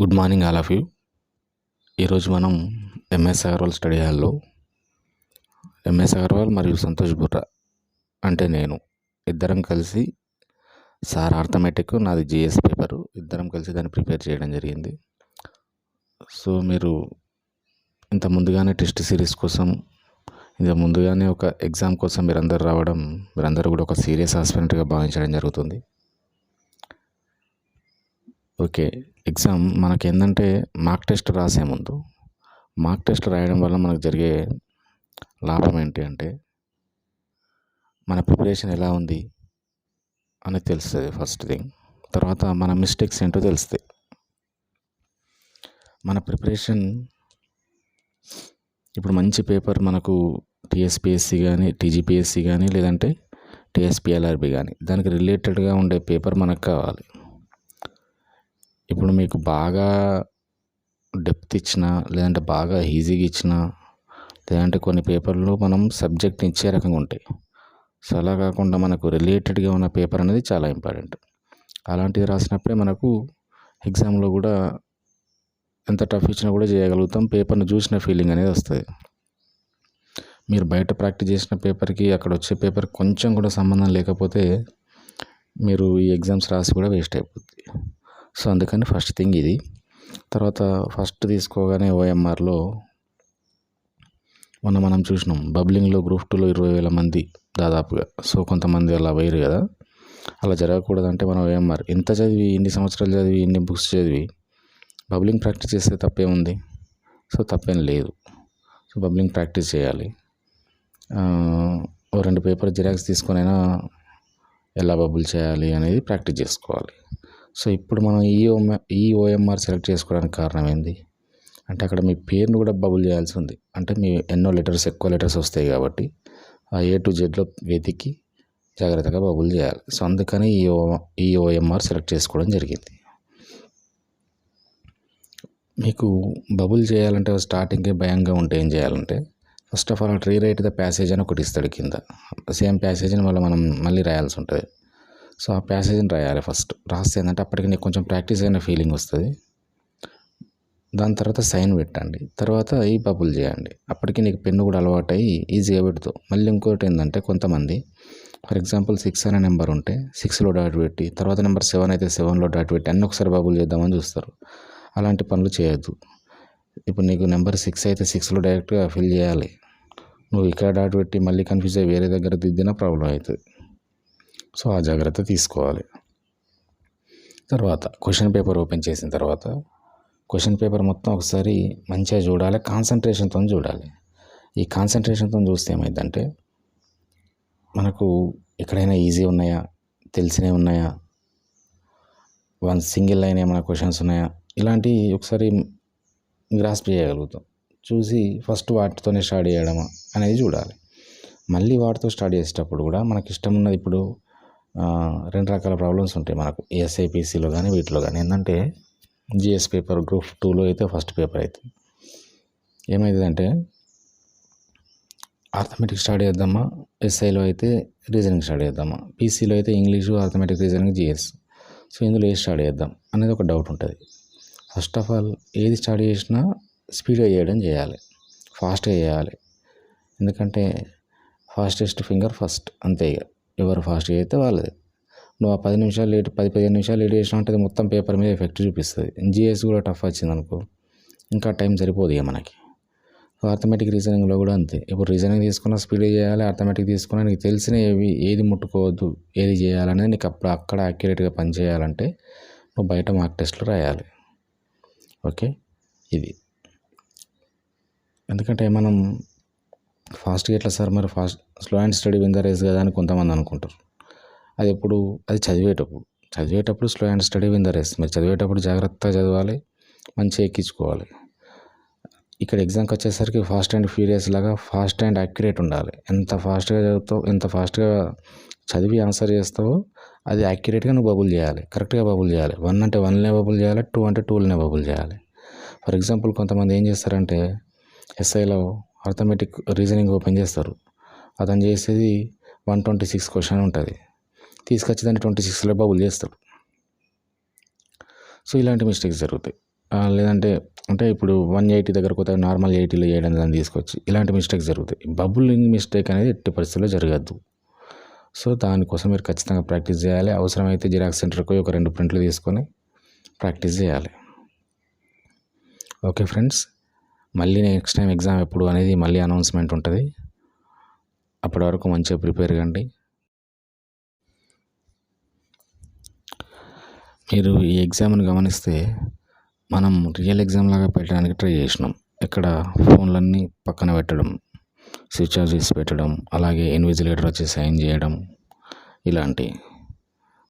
Good morning all of you. ఈరోజు మనం MS Agarwal study హాల్లో. ఎంఎస్ అగర్వాల్ మరియు సంతోష్ బుర్రా అంటే నేను. ఇద్దరం కలిసి సార్ ఆర్థమెటిక్ నాది జిఎస్ పేపరు. ఇద్దరం కలిసి దాన్ని ప్రిపేర్ చేయడం జరిగింది. సో మీరు ఇంత ముందుగానే టెస్ట్ సిరీస్ కోసం ఇంత ముందుగానే ఒక ఎగ్జామ్ కోసం మీరందరూ రావడం మీరందరూ కూడా ఒక సీరియస్ ఆస్పిరెంట్గా భావించడం జరుగుతుంది. ఓకే. ఎగ్జామ్ మనకి ఏంటంటే మార్క్ టెస్ట్ రాసే ముందు మార్క్ టెస్ట్ రాయడం వల్ల మనకు జరిగే లాభం ఏంటి అంటే మన ప్రిపరేషన్ ఎలా ఉంది అని తెలుస్తుంది ఫస్ట్ థింగ్. తర్వాత మన మిస్టేక్స్ ఏంటో తెలుస్తాయి మన ప్రిపరేషన్ ఇప్పుడు మంచి పేపర్ మనకు టీఎస్పిఎస్సి కానీ టీజీపీఎస్సి కానీ లేదంటే టీఎస్పిఎల్ఆర్బి కానీ దానికి రిలేటెడ్గా ఉండే పేపర్ మనకు కావాలి. ఇప్పుడు మీకు బాగా డెప్త్ ఇచ్చిన లేదంటే బాగా ఈజీగా ఇచ్చిన లేదంటే కొన్ని పేపర్లు మనం సబ్జెక్ట్ ఇచ్చే రకంగా ఉంటాయి. సో అలా కాకుండా మనకు రిలేటెడ్గా ఉన్న పేపర్ అనేది చాలా ఇంపార్టెంట్. అలాంటివి రాసినప్పుడే మనకు ఎగ్జామ్లో కూడా ఎంత టఫ్ ఇచ్చినా కూడా చేయగలుగుతాం. పేపర్ని చూసిన ఫీలింగ్ అనేది వస్తుంది. మీరు బయట ప్రాక్టీస్ చేసిన పేపర్కి అక్కడ వచ్చే పేపర్ కొంచెం కూడా సంబంధం లేకపోతే మీరు ఈ ఎగ్జామ్స్ రాసి కూడా వేస్ట్ అయిపోతుంది సో అందుకని ఫస్ట్ థింగ్ ఇది. తర్వాత ఫస్ట్ తీసుకోగానే ఓఎంఆర్లో మొన్న మనం చూసినాం బబ్లింగ్లో గ్రూప్ టూలో ఇరవై వేల మంది దాదాపుగా. సో కొంతమంది అలా వేయరు కదా. అలా జరగకూడదంటే మనం ఓఎంఆర్. ఇంత చదివి ఇన్ని సంవత్సరాలు చదివి ఇన్ని బుక్స్ చదివి బబ్లింగ్ ప్రాక్టీస్ చేస్తే తప్పే ఉంది సో తప్పేం లేదు. సో బబ్లింగ్ ప్రాక్టీస్ చేయాలి. ఓ రెండు పేపర్ జిరాక్స్ తీసుకొనైనా ఎలా బబుల్ చేయాలి అనేది ప్రాక్టీస్ చేసుకోవాలి. సో ఇప్పుడు మనం ఈ ఈ ఓఎంఆర్ సెలెక్ట్ చేసుకోవడానికి కారణం ఏంది? అంటే అక్కడ మీ పేరును కూడా బబుల్ చేయాల్సి ఉంది. అంటే మీ ఎన్నో లెటర్స్ ఎక్కువ లెటర్స్ వస్తాయి కాబట్టి ఆ ఏ టు జెడ్లో వెతికి జాగ్రత్తగా బబుల్ చేయాలి. సో అందుకని ఈ ఓ ఈ ఓఎంఆర్ సెలెక్ట్ చేసుకోవడం జరిగింది. మీకు బబుల్ చేయాలంటే స్టార్టింగే భయంగా ఉంటే ఏం చేయాలంటే first of all rewrite the passage అని ఒకటి ఇస్తాడు కింద. సేమ్ ప్యాసేజ్ని మళ్ళీ మనం మళ్ళీ రాయాల్సి ఉంటుంది. సో ఆ ప్యాసేజ్ని రాయాలి ఫస్ట్ రాస్తే ఏంటంటే అప్పటికి నీకు కొంచెం ప్రాక్టీస్ అయిన ఫీలింగ్ వస్తుంది. దాని తర్వాత సైన్ పెట్టండి. తర్వాత ఈ బబుల్ చేయండి. అప్పటికి నీకు పెన్ను కూడా అలవాటు అయ్యి ఈజీగా పెడుతావు. మళ్ళీ ఇంకోటి ఏంటంటే కొంతమంది ఫర్ ఎగ్జాంపుల్ సిక్స్ అనే నెంబర్ ఉంటే సిక్స్లో డాట్ పెట్టి తర్వాత నెంబర్ సెవెన్ అయితే సెవెన్లో డాట్ పెట్టి అన్నీ ఒకసారి బబుల్ చేద్దామని చూస్తారు. అలాంటి పనులు చేయొద్దు. ఇప్పుడు నీకు నెంబర్ సిక్స్ అయితే సిక్స్లో డైరెక్ట్గా ఫిల్ చేయాలి. నువ్వు ఇక్కడ డాట్ పెట్టి మళ్ళీ కన్ఫ్యూజ్ అయ్యి వేరే దగ్గర దిద్దినా ప్రాబ్లం అవుతుంది. సో ఆ జాగ్రత్త తీసుకోవాలి. తర్వాత క్వశ్చన్ పేపర్ ఓపెన్ చేసిన తర్వాత క్వశ్చన్ పేపర్ మొత్తం ఒకసారి మంచిగా చూడాలి కాన్సన్ట్రేషన్తో చూడాలి. ఈ కాన్సన్ట్రేషన్తో చూస్తే ఏమైందంటే మనకు ఎక్కడైనా ఈజీ ఉన్నాయా తెలిసినవి ఉన్నాయా వన్ సింగిల్ లైన్ ఏమైనా క్వశ్చన్స్ ఉన్నాయా ఇలాంటివి ఒకసారి గ్రాస్ప్ చేయగలుగుతాం. చూసి ఫస్ట్ వాటితోనే స్టార్ట్ చేయడమా అనేది చూడాలి. మళ్ళీ వాటితో స్టార్ట్ చేసేటప్పుడు కూడా మనకి ఇష్టం ఉన్నది ఇప్పుడు రెండు రకాల ప్రాబ్లమ్స్ ఉంటాయి మనకు. ఎస్ఐపిసిలో కానీ వీటిలో కానీ ఏంటంటే జిఎస్ పేపర్ గ్రూప్ టూలో అయితే ఫస్ట్ పేపర్ అవుతుంది ఏమైందంటే ఆర్థమెటిక్ స్టార్ట్ చేద్దామా? ఎస్ఐలో అయితే రీజనింగ్ స్టార్ట్ చేద్దామా? పీసీలో అయితే English arithmetic reasoning GS so ఇందులో ఏది స్టార్ట్ చేద్దాం అనేది ఒక డౌట్ ఉంటుంది. ఫస్ట్ ఆఫ్ ఆల్ ఏది స్టార్ట్ చేసినా స్పీడ్గా చేయడం చేయాలి. ఫాస్ట్గా చేయాలి. ఎందుకంటే ఫాస్టెస్ట్ ఫింగర్ ఫస్ట్ అంతే ఇక ఎవరు ఫాస్ట్గా అయితే వాళ్ళది. నువ్వు ఆ పది నిమిషాలు లేట్ పది పదిహేను నిమిషాలు లేట్ చేసినా అంటే మొత్తం పేపర్ మీద ఎఫెక్ట్ చూపిస్తుంది. జిఎస్ కూడా టఫ్ వచ్చింది అనుకో. ఇంకా టైం సరిపోదు ఇక మనకి. ఆర్థమెటిక్ రీజనింగ్లో కూడా అంతే. ఇప్పుడు రీజనింగ్ తీసుకున్న స్పీడ్ చేయాలి ఆర్థమెటిక్ తీసుకున్న నీకు తెలిసిన ఏవి ఏది ముట్టుకోవద్దు ఏది చేయాలనేది నీకు అప్పుడు అక్కడ యాక్యురేట్గా పని చేయాలంటే నువ్వు బయట మార్క్ టెస్ట్లు రాయాలి. ఓకే? ఇది. ఎందుకంటే మనం ఫాస్ట్గా ఎట్లా సార్ మరి fast slow and steady win the race కదా అని కొంతమంది అనుకుంటారు. అది ఎప్పుడు అది చదివేటప్పుడు చదివేటప్పుడు slow and steady win the race. మీరు చదివేటప్పుడు జాగ్రత్తగా చదవాలి మంచిగా ఎక్కించుకోవాలి. ఇక్కడ ఎగ్జామ్కి వచ్చేసరికి ఫాస్ట్ అండ్ ఫ్యూరియస్ లాగా ఫాస్ట్ అండ్ యాక్యురేట్ ఉండాలి. ఎంత ఫాస్ట్గా చదువుతావు ఎంత ఫాస్ట్గా చదివి ఆన్సర్ చేస్తావో అది యాక్యురేట్గా నువ్వు బబుల్ చేయాలి. కరెక్ట్గా బబుల్ చేయాలి. వన్ అంటే వన్లే బబుల్ చేయాలి టూ అంటే టూలనే బబుల్ చేయాలి. ఫర్ ఎగ్జాంపుల్ కొంతమంది ఏం చేస్తారంటే ఎస్ఐలో అర్థమెటిక్ రీజనింగ్ ఓపెన్ చేస్తారు. అతను చేసేది వన్ ట్వంటీ సిక్స్ క్వశ్చన్ ఉంటుంది. తీసుకొచ్చి దాన్ని ట్వంటీ సిక్స్లో బబుల్ చేస్తాడు సో ఇలాంటి మిస్టేక్స్ జరుగుతాయి. లేదంటే అంటే ఇప్పుడు వన్ ఎయిటీ దగ్గర కొత్త నార్మల్ ఎయిటీలో చేయడం దాన్ని తీసుకొచ్చి ఇలాంటి మిస్టేక్స్ జరుగుతాయి. బబులింగ్ మిస్టేక్ అనేది ఎట్టి పరిస్థితుల్లో జరగద్దు. సో దానికోసం మీరు ఖచ్చితంగా ప్రాక్టీస్ చేయాలి. అవసరమైతే జిరాక్స్ సెంటర్కి ఒక రెండు ప్రింట్లు తీసుకొని ప్రాక్టీస్ చేయాలి. Okay friends. మళ్ళీ నెక్స్ట్ టైం ఎగ్జామ్ ఎప్పుడు అనేది మళ్ళీ అనౌన్స్మెంట్ ఉంటుంది. అప్పటి వరకు మంచిగా ప్రిపేర్ కండి. మీరు ఈ ఎగ్జామ్ని గమనిస్తే మనం రియల్ ఎగ్జామ్ లాగా పెట్టడానికి ట్రై చేసినాం. ఇక్కడ ఫోన్లన్నీ పక్కన పెట్టడం స్విచ్ ఆఫ్ చేసి పెట్టడం అలాగే ఇన్విజిలేటర్ వచ్చి సైన్ చేయడం ఇలాంటి.